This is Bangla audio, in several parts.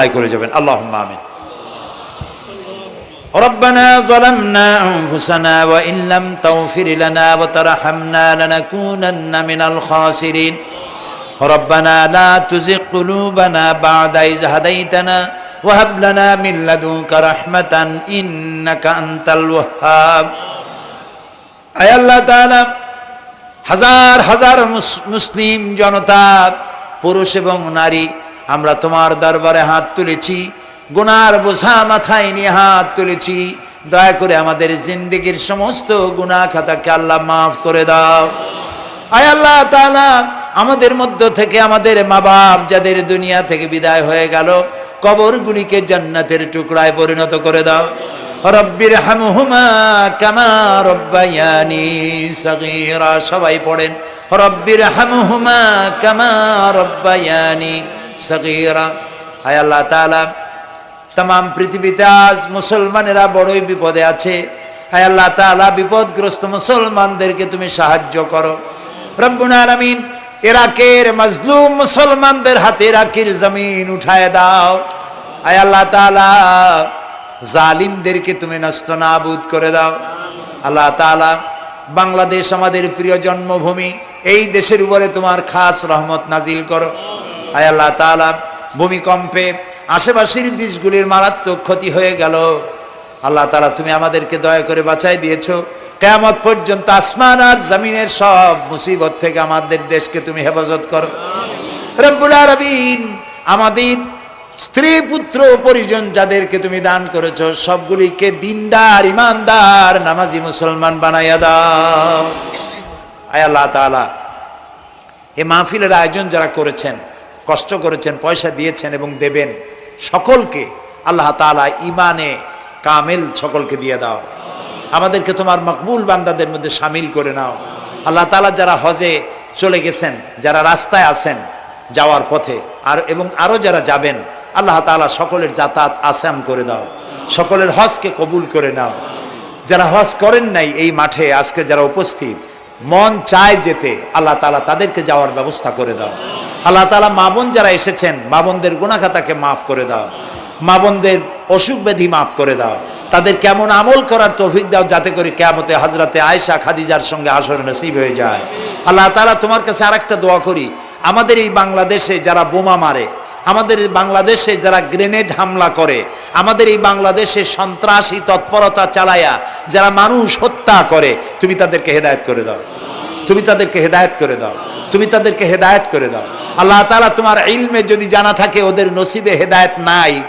আদায় করে যাবেন আল্লাহ আমিন ربنا ظلمنا أنفسنا وإن لم تغفر لنا وترحمنا لنكونن من الخاسرين ربنا لا تزغ قلوبنا بعد إذ هديتنا وهب لنا من لدنك رحمة إنك أنت الوهاب أي الله تعالى হাজার হাজার মুস- মুসলিম জনতা পুরুষ এবং নারী আমরা তোমার দরবারে হাত তুলেছি, গুনার বোঝা মাথায় নিয়ে হাত তুলেছি। দয়া করে আমাদের জিন্দগির সমস্ত গুনাহ খাতাকে আল্লাহ মাফ করে দাও। আয় আল্লাহ তাআলা, আমাদের মধ্য থেকে আমাদের মা বাপ যাদের দুনিয়া থেকে বিদায় হয়ে গেল, কবরগুলিকে জান্নাতের টুকরায় পরিণত করে দাও। রব্বির হামহুমা কামা রব্বায়ানি সগীরা, সবাই পড়েন। রব্বির হামহুমা কামা রব্বায়ানি সগীরা। হায় আল্লাহ তাআলা তাম পৃথিবীতে আজ মুসলমানেরা বড়ই বিপদে আছে। হায় আল্লাহ তাআলা, বিপদগ্রস্ত মুসলমানদেরকে তুমি সাহায্য করো। রব্বুল আলামিন, ইরাকের মজলুম মুসলমানদের হাতে ইরাকের জমিন উঠায় দাও। আয় আল্লাহ তাআলা, জালিমদেরকে তুমি নষ্ট নাবুদ করে দাও। আল্লাহ তাআলা, বাংলাদেশ আমাদের প্রিয় জন্মভূমি, এই দেশের উপরে তোমার খাস রহমত নাজিল করো। আয় আল্লাহ তাআলা, ভূমিকম্পে আশেপাশের দেশগুলির মারাত্মক ক্ষতি হয়ে গেল। আল্লাহ তালা তুমি আমাদেরকে দয়া করে বাঁচাই দিয়েছ। কেয়ামত পর্যন্ত আসমান আর জমিনের সব মুসিবত থেকে আমাদের দেশকে তুমি হেফাজত করো। রব্বুল আরবিন আমাদের স্ত্রী, পুত্র পরিজন যাদেরকে তুমি দান করেছ, সবগুলিকে দিনদার, ইমানদার, নামাজি মুসলমান বানাইয়া দাও। আয় আল্লাহ তাআলা, এই মাহফিলের আয়োজন যারা করেছেন কষ্ট করেছেন, পয়সা দিয়েছেন এবং দেবেন সকলকে আল্লাহ তাআলা ইমানে কামেল সকলকে দিয়ে দাও। আমাদেরকে তোমার মকবুল বান্দাদের মধ্যে সামিল করে নাও। আল্লাহ তালা যারা হজে চলে গেছেন, যারা রাস্তায় আছেন যাওয়ার পথে, আর এবং আরও যারা যাবেন, আল্লাহ তাআলা সকলের যাতায়াত আসাম করে দাও। সকলের হজকে কবুল করে নাও। যারা হজ করেন নাই এই মাঠে, আজকে যারা উপস্থিত, মন চায় যেতে, আল্লাহ তালা তাদেরকে যাওয়ার ব্যবস্থা করে দাও। আল্লাহ তালা মা বোন যারা এসেছেন, মা বোনদের গুণাখাতাকে মাফ করে দাও। মা বোনদের অসুখ ব্যাধি মাফ করে দাও। তাদের কেমন আমল করার তৌফিক দাও যাতে করে কেমতে হাজরাতে আয়েশা খাদিজার সঙ্গে আসর নসিব হয়ে যায়। আল্লাহ তাআলা তোমার কাছে আরেকটা দোয়া করি। আমাদের এই বাংলাদেশে যারা বোমা মারে, আমাদের বাংলাদেশে যারা গ্রেনেড হামলা করে, আমাদের এই বাংলাদেশে সন্ত্রাসী তৎপরতা চালায়া যারা মানুষ হত্যা করে, তুমি তাদেরকে হেদায়ত করে দাও। তুমি তাদেরকে হেদায়ত করে দাও। তুমি তাদেরকে হেদায়ত করে দাও। আল্লাহ তাআলা তোমার ইলমে যদি জানা থাকে, ওদের নসিবে হেদায়েত নাই,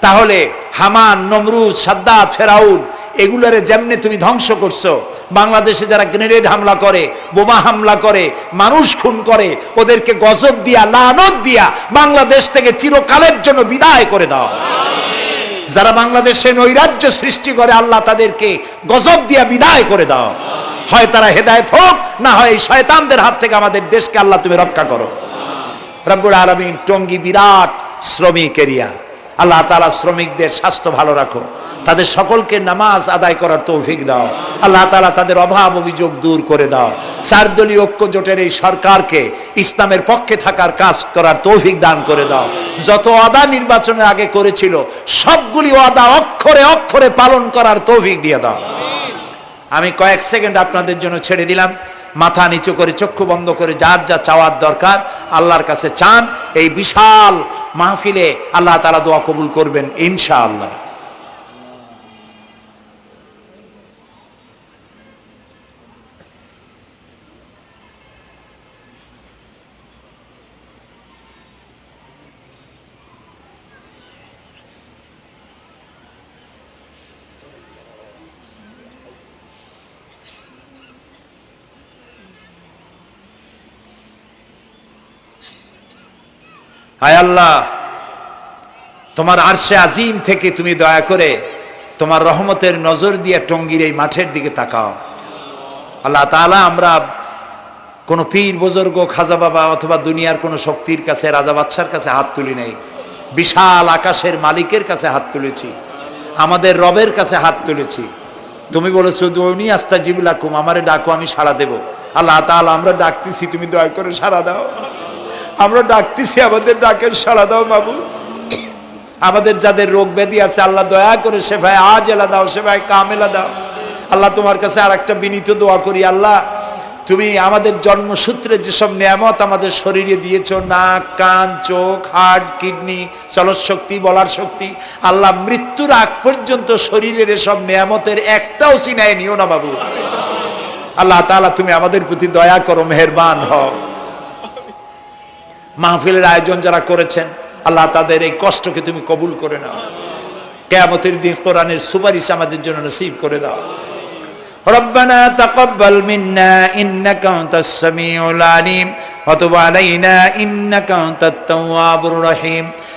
তাহলে হামান, নমরুদ সাদ্দাত ফেরাউন, এগুলারে যেমনি তুমি ধ্বংস করছ, বাংলাদেশে যারা গ্রেনেড হামলা করে, বোমা হামলা করে, মানুষ খুন করে, ওদেরকে গজব দিয়া, লানত দিয়া বাংলাদেশ থেকে চিরকালের জন্য বিদায় করে দাও। যারা বাংলাদেশে নৈরাজ্য সৃষ্টি করে, আল্লাহ তাদেরকে গজব দিয়া বিদায় করে দাও। হয় তারা হেদায়েত হোক, না হয় এই শয়তানদের হাত থেকে আমাদের দেশকে আল্লাহ তুমি রক্ষা করো। রব্বুল আলমিন টঙ্গী বিরাট শ্রমিক এরিয়া। আল্লাহ তালা শ্রমিকদের স্বাস্থ্য ভালো রাখো। তাদের সকলকে নামাজ আদায় করার তৌফিক দাও। আল্লাহ তালা তাদের অভাব অভিযোগ দূর করে দাও। চারদলীয় ঐক্য জোটের এই সরকারকে ইসলামের পক্ষে থাকার কাজ করার তৌফিক দান করে দাও। যত অদা নির্বাচনের আগে করেছিল, সবগুলি অদা অক্ষরে অক্ষরে পালন করার তৌফিক দিয়ে দাও। আমি কয়েক সেকেন্ড আপনাদের জন্য ছেড়ে দিলাম। মাথা নিচু করে, চক্ষু বন্ধ করে, যার যা চাওয়ার দরকার আল্লাহর কাছে চান। এই বিশাল মাহফিলে আল্লাহ তালা দোয়া কবুল করবেন, ইনশাআল্লাহ। হায় আল্লাহ, তোমার আরশে আজিম থেকে তুমি দয়া করে তোমার রহমতের নজর দিয়ে টঙ্গির এই মাঠের দিকে তাকাও। আল্লাহ তাআলা আমরা কোনো পীর বুজুর্গ, খাজা বাবা অথবা দুনিয়ার কোনো শক্তির কাছে, রাজা বাচ্চার কাছে হাত তুলি নাই। বিশাল আকাশের মালিকের কাছে হাত তুলেছি। আমাদের রবের কাছে হাত তুলেছি। তুমি বলেছ দৌনি আস্তা জিবুলাকুম আমারে ডাকো, আমি সাড়া দেব। আল্লাহ তাআলা, আমরা ডাকতেছি, তুমি দয়া করে সাড়া দাও। আমরা ডাকতেছি, আমাদের ডাকের সাড়া দাও বাবু আমাদের যাদের রোগ ব্যাধি আছে, আল্লাহ দয়া করে সে ভাই আজ এলা দাও সেভায় কামেলা দাও। আল্লাহ তোমার কাছে আর একটা বিনীত দোয়া করি, আল্লাহ, তুমি আমাদের জন্মসূত্রে যেসব নিয়ামত আমাদের শরীরে দিয়েছ, নাক, কান, চোখ হার্ট কিডনি চলৎশক্তি বলার শক্তি, আল্লাহ, মৃত্যুর আগ পর্যন্ত শরীরের এসব নিয়ামতের একটাও সিনায় নিও না বাবু আল্লাহ তাআলা, তুমি আমাদের প্রতি দয়া করো, মেহেরবান হও। মাহফিলের আয়োজন যারা করেছেন আল্লাহ তাদের এই কষ্টকে তুমি কবুল করে নাও কেয়ামতের দিন কোরআনের সুপারিশ আমাদের জন্য নসিব করে দাও ربنا تقبل منا إنك أنت السميع العليم وتب علينا إنك أنت التواب الرحيم